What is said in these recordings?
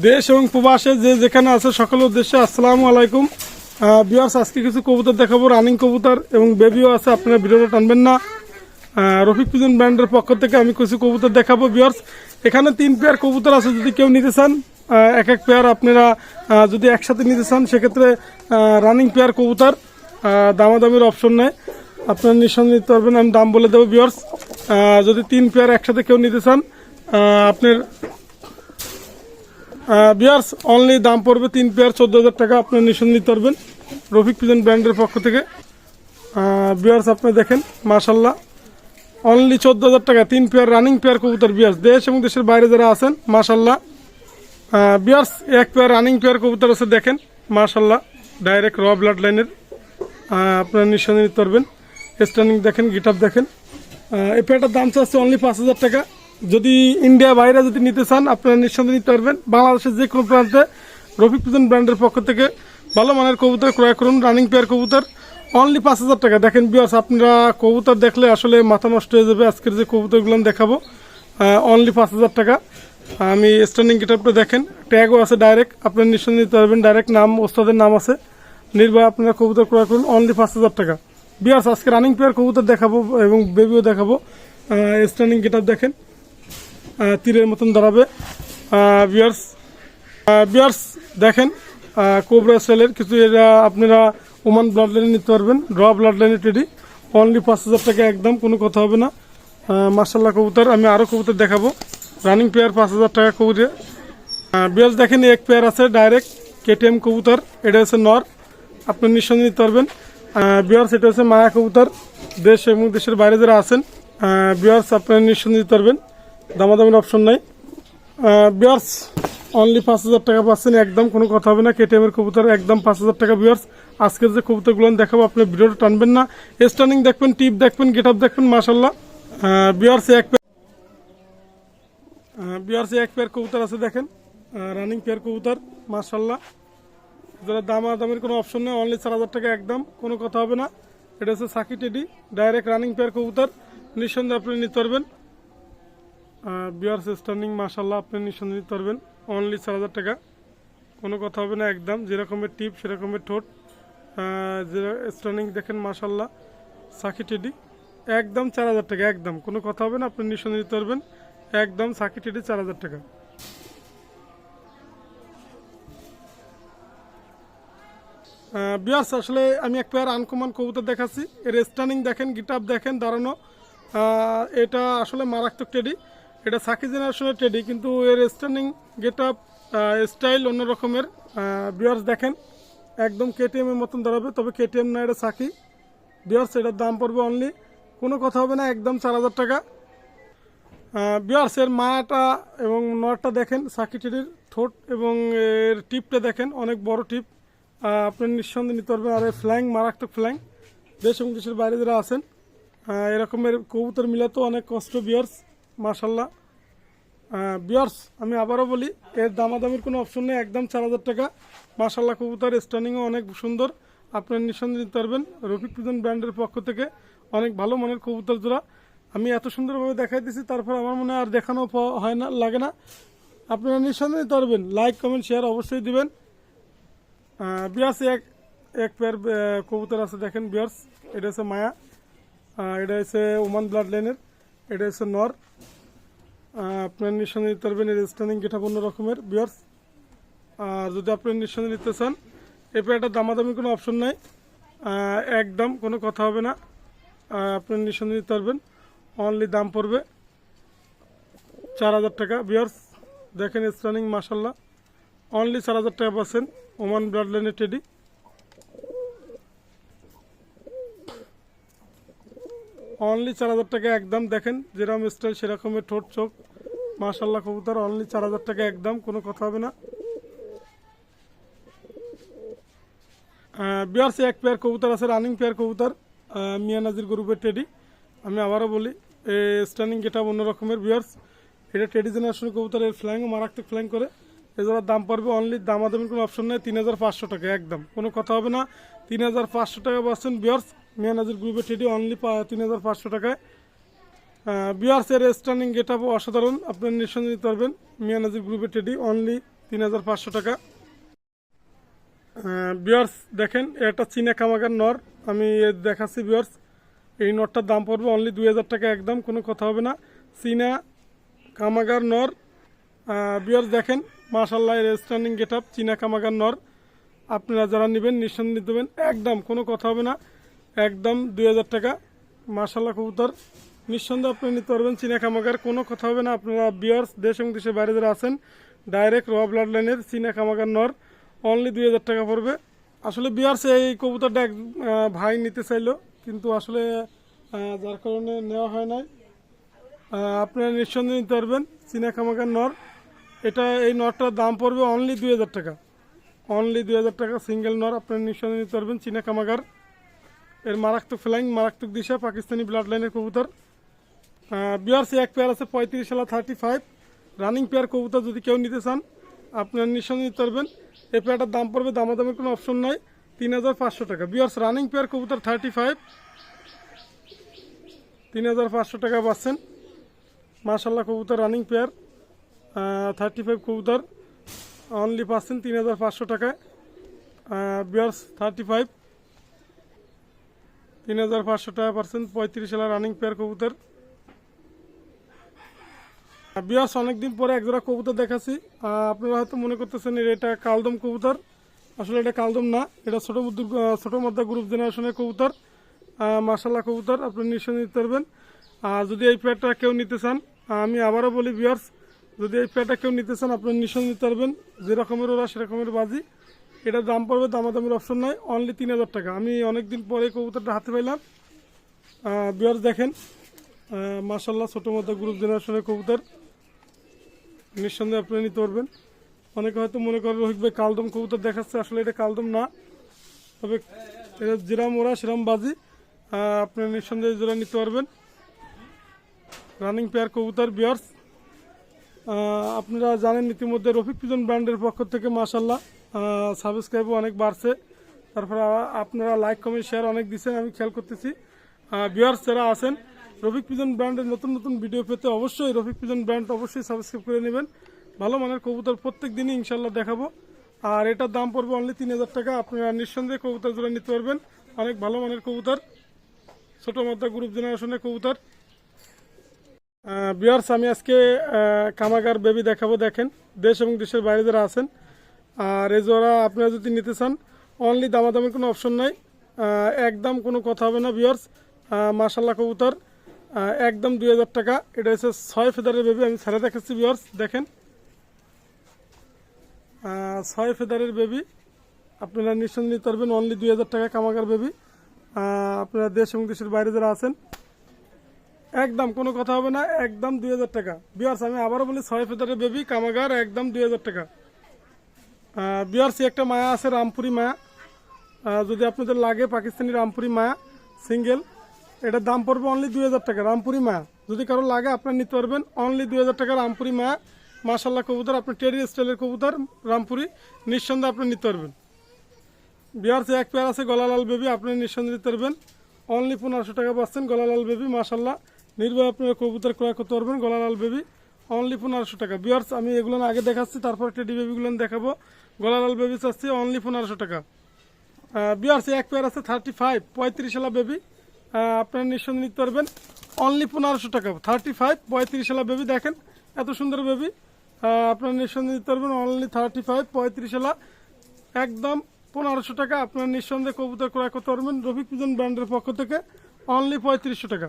দেশ এবং প্রবাসে যে যেখানে আছে সকলের উদ্দেশ্যে আসসালামু আলাইকুম। বিয়ার্স আজকে কিছু কবুতর দেখাবো রানিং কবুতর এবং বেবিও আছে, আপনারা ভিডিওটা টানবেন না। রফিক পিজন ব্র্যান্ডের পক্ষ থেকে আমি কিছু কবুতর দেখাবো বিয়ার্স এখানে তিন পেয়ার কবুতর আছে, যদি কেউ নিতে চান এক এক পেয়ার আপনারা যদি একসাথে নিতে চান, সেক্ষেত্রে রানিং পেয়ার কবুতর দামাদামির অপশন নেই। আপনারা নিঃসন্দেহে নিতে পারবেন, আমি দাম বলে দেবো বিয়ার্স যদি তিন পেয়ার একসাথে কেউ নিতে চান আপনার বিয়ার্স অনলি দাম পড়বে তিন পেয়ার চোদ্দ হাজার টাকা। আপনার নিশন নিতে পারবেন। রফিক পিজন ব্র্যান্ডের পক্ষ থেকে। বিয়ার্স, আপনি দেখেন মাশাল্লাহ অনলি চোদ্দ হাজার টাকা, তিন পেয়ার রানিং পেয়ার কবুতর বিয়ার্স। দেশ এবং দেশের বাইরে যারা আছেন মাশাল্লাহ বিয়ার্স, এক পেয়ার রানিং পেয়ার কবুতর আছে, দেখেন মাশাল্লাহ ডাইরেক্ট র ব্লাড লাইনের আপনার নিশানি নিতে পারবেন। স্ট্যান্ডিং দেখেন গিটাপ দেখেন। এই পেয়ারটার দাম চাচ্ছে অনলি পাঁচ হাজার টাকা। যদি ইন্ডিয়া বাইরে যদি নিতে চান, আপনারা নিঃসন্দেহে নিতে পারবেন। বাংলাদেশের যে কোনো প্রান্তে রফিক পিজন ব্র্যান্ডের পক্ষ থেকে ভালো মানের কবুতর ক্রয় করুন রানিং পেয়ার কবুতর। অনলি পাঁচ হাজার টাকা। দেখেন বিয়াস আপনারা কবুতর দেখলে আসলে মাথা নষ্ট হয়ে যাবে। আজকের যে কবুতরগুলো দেখাবো অনলি পাঁচ হাজার টাকা। আমি স্ট্যান্ডিং গিটারটা দেখেন ট্যাগও আছে ডাইরেক্ট আপনার নিঃসন্দেহে নিতে পারবেন। ডাইরেক্ট নাম, ওস্তাদের নাম আছে। নির্ভয় আপনারা কবুতর ক্রয় করুন অনলি পাঁচ হাজার টাকা। বিয়ার্স আজকে রানিং পেয়ার কবুতর দেখাবো এবং বেবিও দেখাবো। স্ট্যান্ডিং গেটআপ দেখেন। তীরের মতন দাঁড়াবে। বিয়ার্স বিয়ার্স দেখেন কোবরা সেলের কিছু এরা আপনারা ওমান ব্লাড লাইনে নিতে পারবেন। র ব্লাড লাইনে টেডি অনলি পাঁচ হাজার টাকা একদম, কোনো কথা হবে না। মার্শাল্লাহ কবুতর, আমি আরও কবুতর দেখাবো। রানিং পেয়ার পাঁচ হাজার টাকা কবুতরে। বিয়ার্স দেখেন, এক পেয়ার আছে ডাইরেক্ট কেটিএম কবুতর। এটা হচ্ছে নর আপনি নিঃসন্দেহে নিতে পারবেন। বিয়ার্স এটা হচ্ছে মায়া কবুতর। দেশ এবং দেশের বাইরে যারা আছেন বিয়ার্স আপনি নিঃসন্দেহে নিতে পারবেন। দামাদামির অপশন নাই। বিয়ার্স অনলি পাঁচ হাজার টাকা পাচ্ছেন, একদম কোনো কথা হবে না। কেটিএম এর কবুতর একদম পাঁচ হাজার টাকা বিয়ার্স আজকের যে কবুতরগুলো দেখাবো, আপনি ভিডিওটা টানবেন না। স্টার্নিং দেখবেন টিপ দেখবেন গেট আপ দেখবেন মাসাল্লাহ বিয়ার্স এক বিয়ার্সে এক পেয়ার কবুতর আছে দেখেন। রানিং পেয়ার কবুতর মার্শাল্লাহ যারা দাম দামের কোনো অপশন নেই অনলি চার হাজার টাকা একদম, কোনো কথা হবে না। এটা হচ্ছে সাকি টেডি ডাইরেক্ট রানিং পেয়ার কবুতর। নিঃসন্দেহে আপনি নিতে পারবেন। বিয়ার্স স্টার্নিং মার্শাল্লাহ আপনি নিঃসন্দেহে নিতে পারবেন। অনলি চার হাজার টাকা। কোনো কথা হবে না, একদম। যেরকমের টিপ সেরকমের ঠোঁট। স্টার্নিং দেখেন মার্শাল্লাহ সাকি টেডি। একদম চার হাজার টাকা, একদম। কোনো কথা হবে না, আপনি নিঃসন্দেহে নিতে পারবেন। একদম সাকি টেডি, চার হাজার টাকা। বিয়ার্স আসলে আমি এক পেয়ার আনকমন কবুতর দেখাচ্ছি। এর স্টানিং দেখেন, গিটাপ দেখেন, দাঁড়ানো। এটা আসলে মারাত্মক টেডি। এটা সাকি জেনারেশনের টেডি কিন্তু এর স্ট্যান্ডিং গেট আপ স্টাইল অন্য রকমের। বিয়ার্স দেখেন একদম কেটিএম এর মতন দাঁড়াবে তবে কেটিএম না এটা সাকি। বিয়ার্স এটার দাম পড়বে অনলি কোনো কথা হবে না একদম চার হাজার টাকা। বিয়ার্স এর মায়াটা এবং নটটা দেখেন সাকিটির ঠোঁট এবং এর টিপটা দেখেন অনেক বড় টিপ। আপনি নিঃসন্দেহে নিতে পারবেন আর ফ্ল্যাং মারাত্মক ফ্ল্যাং দেশ এবং দেশের বাইরে যারা আহ, এরকমের কবুতর মিলাতো অনেক কষ্ট বিয়ার্স মার্শাল্লাহ বিয়ার্স আমি আবারও বলি, এর দামাদামির কোনো অপশন নেই, একদম চার হাজার টাকা। মার্শাল্লাহ কবুতার স্টার্নিংও অনেক সুন্দর। আপনার নিঃসন্দেহে নিতে পারবেন। রফিক পিজন ব্র্যান্ডের পক্ষ থেকে অনেক ভালো মানের কবুতর জোড়া। আমি এত সুন্দরভাবে দেখাই দিচ্ছি তারপর আমার মনে আর দেখানো হয় না, লাগে না। আপনারা নিঃসন্দেহে নিতে পারবেন। লাইক কমেন্ট শেয়ার অবশ্যই দিবেন। বিয়ার্স এক এক পেয়ার কবুতর আছে, দেখেন বিয়ার্স এটা হচ্ছে মায়া। এটা হচ্ছে ওমান ব্লাড লাইনের এটা হচ্ছে নর আপনার নিঃসন্দেহে নিতে পারবেন এর স্ট্যান্ডিং গেটা অন্য রকমের বিয়ার্স আর যদি আপনি নিঃসন্দেহে নিতে চান এই পেয়ারটার দামাদামি কোনো অপশন নাই একদম কোনো কথা হবে না আপনি নিঃসন্দেহে নিতে পারবেন। অনলি দাম পড়বে চার হাজার টাকা বিয়ার্স দেখেন স্টানিং মাসাল্লাহ অনলি চার হাজার টাকা পাচ্ছেন ওমান ব্লাড লাইনের টেডি অনলি চার হাজার টাকা একদম দেখেন যেরকম স্টাইল সেরকমের ঠোঁট চোখ। মাশাল্লাহ কবুতর অনলি চার হাজার টাকা একদম কোনো কথা হবে না। বিয়ার্স এক পেয়ার কবুতর আছে রানিং পেয়ার কবুতর আহ, মিয়া নাজির গ্রুপের টেডি আমি আবারও বলি এ স্ট্যান্ডিং গেটা অন্য রকমের বিয়ার্স এটা টেডি জেনারেশন কবুতর এর ফ্ল্যাংও মারাত্মক ফ্ল্যাং করে। এছাড়া দাম পড়বে অনলি দামাদামির কোনো অপশন নেই তিন হাজার পাঁচশো টাকা একদম কোনো কথা হবে না তিন হাজার পাঁচশো টাকা পাচ্ছেন বিয়ার্স মিয়া নাজির গ্রুপের টেডি অনলি তিন হাজার পাঁচশো টাকায়। বিয়ার্স এর স্ট্যান্ডিং গেট অসাধারণ। আপনার নিঃসন্দেহে নিতে পারবেন। মিয়া নাজির গ্রুপের টেডি অনলি তিন হাজার পাঁচশো টাকা। বিয়ার্স, দেখেন, এটা চীনা কামাগার নর। আমি দেখাচ্ছি বিয়ার্স। এই নটটার দাম পড়বে অনলি দুই হাজার টাকা একদম, কোনো কথা হবে না। চীনা কামাগার নর। বিয়ার্স, দেখেন মাশাল্লাহ এর স্ট্যান্ডিং গেট আপ চীনা কামাগার নর। আপনারা যারা নেবেন, নিঃসন্দেহ দেবেন একদম, কোনো কথা হবে না। একদম দুই হাজার টাকা। মাশাল্লাহ কবুতর। নিঃসন্দেহে আপনি নিতে পারবেন চীনা কামাগার কোনো কথা হবে না। আপনারা বিয়ার্স দেশ এবং দেশের বাইরে যারা আছেন ডাইরেক্ট র ব্লাড লাইনের চীনা কামাগার নর। অনলি দুই হাজার টাকা পড়বে। আসলে বিয়ার্স এই কবুতরটা এক ভাই নিতে চাইলো। কিন্তু আসলে যার কারণে নেওয়া হয় নাই। আপনারা নিঃসন্দেহে নিতে পারবেন চীনা কামাগার নর। এটা, এই নরটার দাম পড়বে অনলি দুই হাজার টাকা। অনলি দুই হাজার টাকা সিঙ্গেল নর। আপনারা নিঃসন্দেহে নিতে পারবেন চীনা কামাগার এর মারাত্মক ফ্লাইং মারাত্মক দিশা, পাকিস্তানি ব্লাড লাইনের কবুতর বিআরসি এক পেয়ার আছে, পঁয়ত্রিশ সালা থার্টি ফাইভ রানিং পেয়ার কবুতর যদি কেউ নিতে চান, আপনার নিঃসন্দেহে নিতে পারবেন। এই পেয়ারটার দাম পড়বে, দামাদামের কোনো অপশন নাই, তিন হাজার পাঁচশো টাকা। বিআরস রানিং পেয়ার কবুতর থার্টি ফাইভ তিন হাজার পাঁচশো টাকা পাচ্ছেন। মার্শাল্লাহ কবুতর রানিং পেয়ার থার্টি ফাইভ কবুতর। অনলি পাচ্ছেন তিন হাজার পাঁচশো টাকায়। বিয়ার্স থার্টি ফাইভ তিন হাজার পাঁচশো টাকা পার্সেন্ট, পঁয়ত্রিশ সালের রানিং পেয়ার কবুতর। বিয়াস, অনেকদিন পরে একজোড়া কবুতর দেখাচ্ছি। আপনারা হয়তো মনে করতেছেন এটা কালদম কবুতর। আসলে এটা কালদম না, এটা ছোটো ছোট মাদ্দা গ্রুপ জেনারেশনের কবুতর। মাসাল্লাহ কবুতর, আপনি নিশ্চয় নিতে পারবেন। আর যদি এই পেয়ারটা কেউ নিতে চান আমি আবারও বলি বিয়ার্স, যদি এই পেয়ারটা কেউ নিতে চান, আপনি নিশ্চয় নিতে পারবেন। যেরকমের ওরা, সেরকমের বাজি। এটার দাম পড়বে দামাদামির অপশন নাই অনলি তিন হাজার টাকা। আমি অনেকদিন পরে কবুতরটা হাতে পাইলাম। বিয়ার্স দেখেন মাসাল্লাহ ছোটো মতো গ্রুপ জেনারেশনের কবুতর। নিঃসন্দেহে আপনি নিতে পারবেন। অনেকে হয়তো মনে করেন, রোহিত ভাই কালদম কবুতর দেখাচ্ছে। আসলে এটা কালদম না। তবে এটা যেরাম ওরা, সেরাম বাজি। আপনি নিঃসন্দেহে জোড়া নিতে পারবেন। রানিং পেয়ার কবুতর বিয়ার্স আপনারা জানেন ইতিমধ্যে রফিক পিজন ব্র্যান্ডের পক্ষ থেকে মাসাল্লাহ সাবস্ক্রাইবও অনেক বাড়ছে। তারপরে আপনারা লাইক কমেন্ট শেয়ার অনেক দিচ্ছেন, আমি খেয়াল করতেছি। বিয়ার্স যারা আছেন, রফিক পিজন ব্র্যান্ডের নতুন নতুন ভিডিও পেতে অবশ্যই রফিক পিজন ব্র্যান্ড অবশ্যই সাবস্ক্রাইব করে নেবেন। ভালো মানের কবুতর প্রত্যেক দিনই ইনশাল্লাহ দেখাবো। আর এটার দাম পড়বে অনলি তিন হাজার টাকা। আপনারা নিঃসন্দেহে কবুতর জোড়া নিতে পারবেন। অনেক ভালো মানের কবুতর। ছোট মাত্রা গ্রুপ জেনারেশনের কবুতর। বিয়ার্স আমি আজকে কামাগার বেবি দেখাবো, দেখেন। দেশ এবং দেশের বাইরে যারা আছেন আর এই জোড়া আপনারা যদি নিতে চান অনলি দামাদামের কোনো অপশন নাই। একদম কোনো কথা হবে না বিয়ার্স মাসাল্লাহ কবুতর। একদম দুই হাজার টাকা। এটা হচ্ছে ছয় ফেদারের বেবি আমি ছেড়ে দেখাচ্ছি বিয়ার্স দেখেন। ছয় ফেদারের বেবি আপনারা নিঃসন্দেহে নিতে পারবেন অনলি দুই হাজার টাকা কামাগার বেবি আপনারা দেশ এবং দেশের বাইরে যারা আছেন, একদম কোনো কথা হবে না, একদম দুই হাজার টাকা। বিয়ার্স আমি আবারও বলি, ছয় ফেদারের বেবি কামাগার, একদম দুই হাজার টাকা। বিয়ার্স একটা মায়া আছে, রামপুরি মায়া। যদি আপনাদের লাগে পাকিস্তানি রামপুরি মায়া, সিঙ্গেল, এটার দাম পড়বে অনলি দুই হাজার টাকা, রামপুরি মায়া। যদি কারও লাগে, আপনার নিতে পারবেন অনলি দুই হাজার টাকা রামপুরি মায়া। মাসাল্লাহ কবুতর আপনি টেরি স্টাইলের কবুতর, রামপুরি। নিঃসন্দেহে আপনি নিতে পারবেন। বিহার এক পেয়ার আছে, গলালাল বেবি আপনি নিঃসন্দেহে নিতে পারবেন। অনলি পনেরোশো টাকা পাচ্ছেন গলালাল বেবি মাসাল্লাহ নির্ভয় আপনারা কবুতর ক্রয় করতে পারবেন, গলালাল বেবি। অনলি পনেরোশো টাকা। বিয়ার্স আমি এগুলো আগে দেখাচ্ছি, তারপর টেডি বেবিগুলো দেখাবো। গলালাল বেবি চাচ্ছি অনলি পনেরোশো টাকা। বিয়ার্স এক পেয়ার আছে থার্টি ফাইভ পঁয়ত্রিশ সালা বেবি আপনারা নিঃসন্দেহে নিতে পারবেন। অনলি পনেরোশো টাকা। থার্টি ফাইভ পঁয়ত্রিশ সালা বেবি দেখেন, এত সুন্দর বেবি আপনারা নিঃসন্দেহে নিতে পারবেন অনলি থার্টি ফাইভ পঁয়ত্রিশ সালা একদম পনেরোশো টাকা, আপনার নিঃসন্দেহে কবুতর ক্রয় করতে পারবেন রফিক পিজন ব্র্যান্ডের পক্ষ থেকে অনলি পঁয়ত্রিশশো টাকা।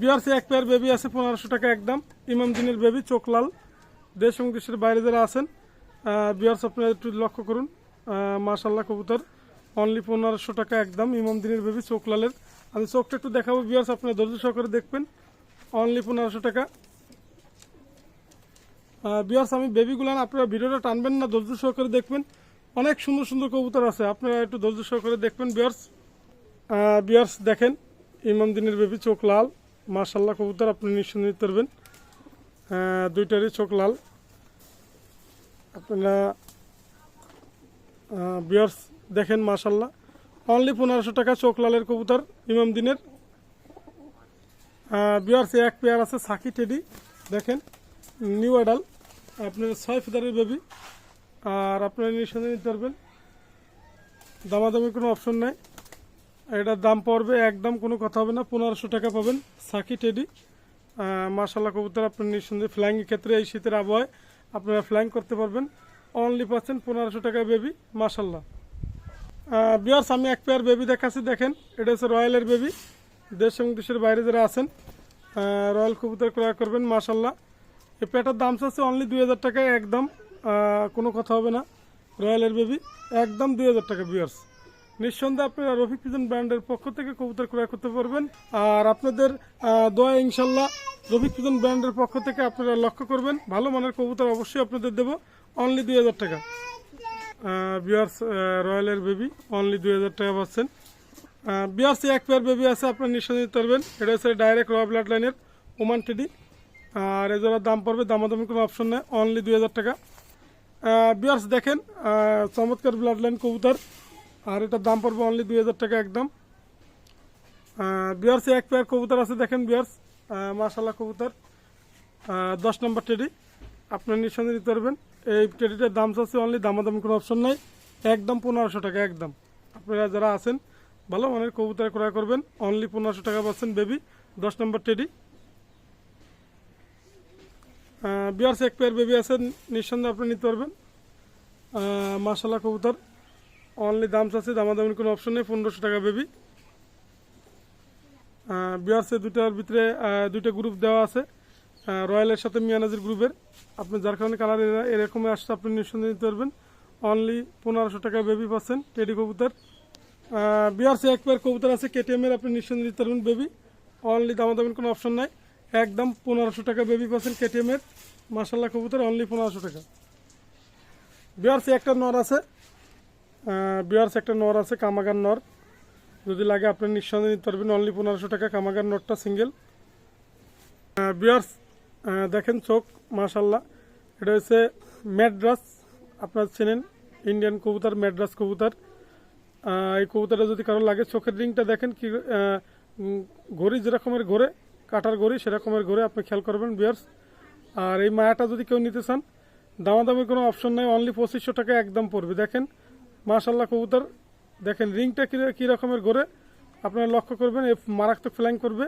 বিআরসি এক পেয়ার বেবি আছে, পনেরোশো টাকা একদম। ইমাম দিনের বেবি চোখলাল দেশ এবং দেশের বাইরে যারা আছেন বিয়ার্স আপনারা একটু লক্ষ্য করুন। মাশাল্লাহ কবুতর। অনলি পনেরোশো টাকা একদম, ইমাম দিনের বেবি চোখলালের আমি চোখটা একটু দেখাবো বিয়ার্স আপনারা ধৈর্য সহকারে দেখবেন। অনলি পনেরোশো টাকা। বিয়ার্স আমি বেবিগুলান আপনারা ভিডিওটা টানবেন না, ধৈর্য সহকারে দেখবেন। অনেক সুন্দর সুন্দর কবুতর আছে, আপনারা একটু ধৈর্য সহকারে দেখবেন বিয়ার্স বিয়ার্স দেখেন, ইমাম দিনের বেবি চোখ লাল। মার্শাল্লাহ কবুতর, আপনি নিতে পারবেন। দুইটারই চোখ লাল। আপনারা বিয়ার্স দেখেন মার্শাল্লাহ অনলি পনেরোশো টাকা চোখ লালের কবুতর, ইমাম দিনের। বিয়ার্স এক পেয়ার আছে সাকি টেডি, দেখেন নিউ অ্যাডাল আপনার ছয় ফিদারের বেবি আর আপনারা নিঃসন্দেহে নিতে পারবেন। দামাদামি কোনো অপশন নাই। এটার দাম পড়বে, একদম কোনো কথা হবে না, পনেরোশো টাকা পাবেন সাকি টেডি। মার্শাল্লাহ কবুতর আপনার নিঃসন্দেহে ফ্লাইংয়ের ক্ষেত্রে এই শীতের আবহাওয়ায় আপনারা ফ্লাইং করতে পারবেন। অনলি পাচ্ছেন পনেরোশো টাকা বেবি মার্শাল্লাহ বিয়ার্স আমি এক পেয়ার বেবি দেখাচ্ছি, দেখেন। এটা হচ্ছে রয়্যালের বেবি দেশ এবং দেশের বাইরে যারা আছেন রয়্যাল কবুতর ক্রয় করবেন মার্শাল্লাহ এই পেয়ারটার দাম চাচ্ছে অনলি দুই হাজার টাকায়, একদম কোনো কথা হবে না। রয়্যালের বেবি একদম দুই হাজার টাকা বিয়ার্স নিঃসন্দেহে আপনারা রফিক পিজন ব্র্যান্ডের পক্ষ থেকে কবুতর ক্রয় করতে পারবেন। আর আপনাদের দোয়া ইনশাল্লাহ রফিক ব্র্যান্ডের পক্ষ থেকে আপনারা লক্ষ্য করবেন, ভালো মানের কবুতর অবশ্যই আপনাদের দেবো অনলি দুই হাজার টাকা। বিয়ার্স রয়্যালের বেবি অনলি দুই হাজার টাকা পাচ্ছেন। বিয়ার্স এক পেয়ার বেবি আছে, আপনার নিঃসন্দেহে নিতে পারবেন। এটা হচ্ছে ডাইরেক্ট রয়্যাল ব্লাড লাইনের ওমান টেডি আর এজোড়ার দাম পড়বে, দামাদামি কোনো অপশন নেই অনলি দুই হাজার টাকা। বিয়ার্স দেখেন চমৎকার ব্লাড লাইন কবুতর। আর এটার দাম পড়বে অনলি দুই হাজার টাকা একদম। বিয়ার্সে এক পেয়ার কবুতর আছে, দেখেন বিয়ার্স মাশাল্লাহ কবুতর। দশ নম্বর টেডি। আপনার নিঃসন্দেহে নিতে পারবেন। এই টেডিটার দাম চাচ্ছে অনলি দামাদামি কোনো অপশন নাই। একদম পনেরোশো টাকা, একদম। আপনারা যারা আছেন, ভালো মানের কবুতর ক্রয় করবেন। অনলি পনেরোশো টাকা পাচ্ছেন বেবি দশ নম্বর টেডি। বিয়ার্স, এক পেয়ার বেবি আছে, নিঃসন্দেহে আপনি নিতে পারবেন। মাসাল্লাহ কবুতর। অনলি দাম চাচ্ছে দামাদামির কোনো অপশন নেই, পনেরোশো টাকা বেবি বিয়ার্সে দুটার ভিতরে দুইটা গ্রুপ দেওয়া আছে। রয়্যালের সাথে মিয়ানাজির গ্রুপের আপনি যার কারণে কালার এরকমই আসছে, আপনি নিঃসন্দেহে নিতে পারবেন। অনলি পনেরোশো টাকা বেবি পাচ্ছেন টেডি কবুতর। বিয়ার্সে এক পেয়ার কবুতর আছে কেটিএম এর, আপনি নিঃসন্দেহে নিতে পারবেন বেবি অনলি দামাদামির কোনো অপশন নাই। একদম পনেরোশো টাকা বেবি পাচ্ছেন কেটিএম এর। মাসাল্লাহ কবুতর অনলি পনেরোশো টাকা। বিয়ার্সে একটা নর আছে। বিয়ার্স একটা নর আছে কামাগার নর। যদি লাগে আপনি নিঃসন্দেহে নিতে পারবেন। অনলি পনেরোশো টাকা কামাগার নটটা সিঙ্গেল বিয়ার্স দেখেন চোখ মাশাল্লাহ এটা হচ্ছে ম্যাড্রাস, আপনার চেনেন ইন্ডিয়ান কবুতর, ম্যাড্রাস কবুতর। এই কবুতরটা যদি কারও লাগে, চোখের রিংটা দেখেন কি ঘড়ি যেরকমের ঘোরে, কাটার ঘড়ি সেরকমের ঘোরে, আপনি খেয়াল করবেন বিয়ার্স আর এই মায়াটা যদি কেউ নিতে চান দামাদামি কোনো অপশন নেই অনলি পঁচিশশো টাকা একদম পড়বে। দেখেন মাশাল্লাহ কবুতর। দেখেন রিংটা কি- রকমের ঘোরে? আপনারা লক্ষ্য করবেন, এ মারাত্মক ফ্ল্যাং করবে।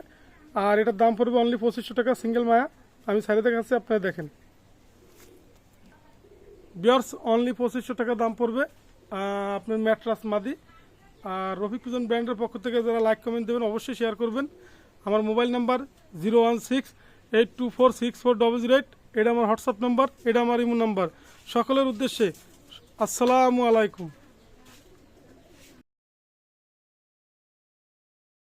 আর এটার দাম পড়বে অনলি পঁচিশশো টাকা সিঙ্গেল মায়া। আমি সাইডে দেখাচ্ছি, আপনারা দেখেন। বিয়ার্স অনলি পঁচিশশো টাকা দাম পড়বে আপনার ম্যাট্রাস মাদি। আর রফিক পিজন ব্র্যান্ডের পক্ষ থেকে যারা লাইক কমেন্ট দেবেন, অবশ্যই শেয়ার করবেন। আমার mobile number zero one six eight two four six four double zero eight এটা আমার হোয়াটসঅ্যাপ নাম্বার, এটা আমার ইমো নাম্বার। সকলের উদ্দেশ্যে, আসসালামু আলাইকুম।